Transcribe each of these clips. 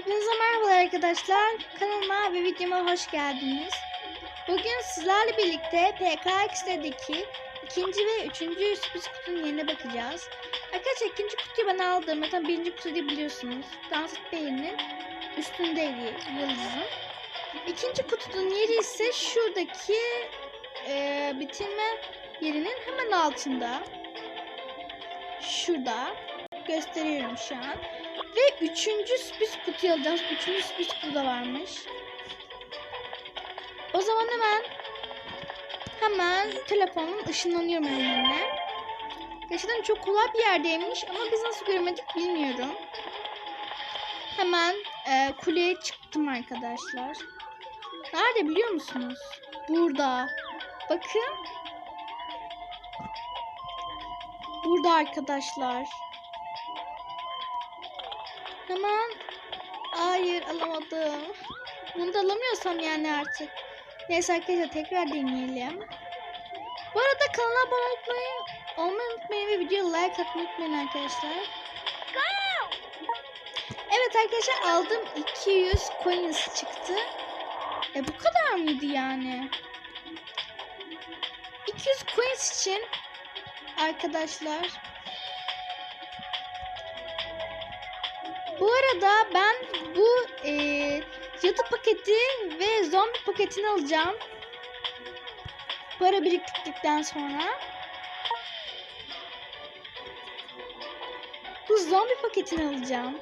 Hepinize merhabalar arkadaşlar. Kanalıma ve videoma hoş geldiniz. Bugün sizlerle birlikte PKX'deki ikinci ve üçüncü sürpriz kutunun yerine bakacağız. Arkadaşlar ikinci kutuyu ben aldım. Zaten birinci kutuyu da biliyorsunuz. Dans Bey'in üstündeydi yıldızın. İkinci kutunun yeri ise şuradaki e, bitirme yerinin hemen altında. Şurada. Gösteriyorum şu an. Ve üçüncü sürpriz kutuyu alacağız. Üçüncü sürpriz kutu da varmış. O zaman hemen hemen telefonun ışınlanıyorum önüne. Gerçekten çok kolay bir yerdeymiş ama biz nasıl göremedik bilmiyorum. Hemen e, kuleye çıktım arkadaşlar. Nerede biliyor musunuz? Burada. Bakın. Burada arkadaşlar. Hemen. Hayır alamadım. Bunu da alamıyorsam yani artık. Neyse arkadaşlar tekrar deneyelim. Bu arada kanala abone olmayı, olmayı unutmayın ve videoya like atmayı unutmayın arkadaşlar. Evet arkadaşlar aldım 200 coins çıktı. E bu kadar mıydı yani? 200 coins için arkadaşlar Bu arada ben bu e, cadı paketi ve zombi paketini alacağım. Para biriktirdikten sonra. Bu zombi paketini alacağım.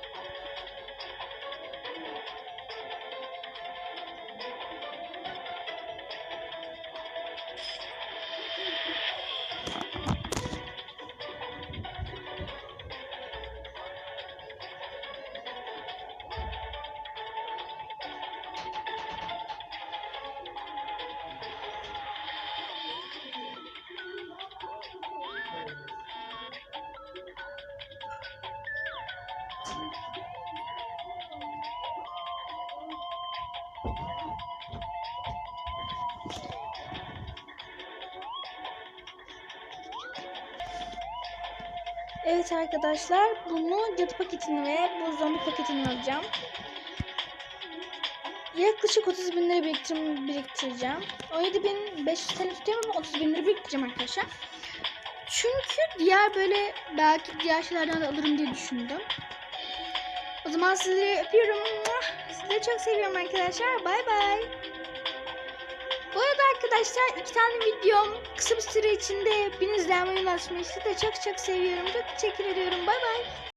Evet arkadaşlar bunu cadı paketini ve bu zombi paketini alacağım. Yaklaşık 30 bin lira biriktir biriktireceğim. 17.500 TL tutuyorum ama 30 bin lira biriktireceğim arkadaşlar. Çünkü diğer böyle belki diğer şeylerden de alırım diye düşündüm. O zaman sizleri öpüyorum. Sizleri çok seviyorum arkadaşlar. Bay bay. Bu arada arkadaşlar iki tane videom kısa bir süre içinde bin izlenmeyi ulaşmıştı da çok çok seviyorum. Çok teşekkür ediyorum. Bay bay.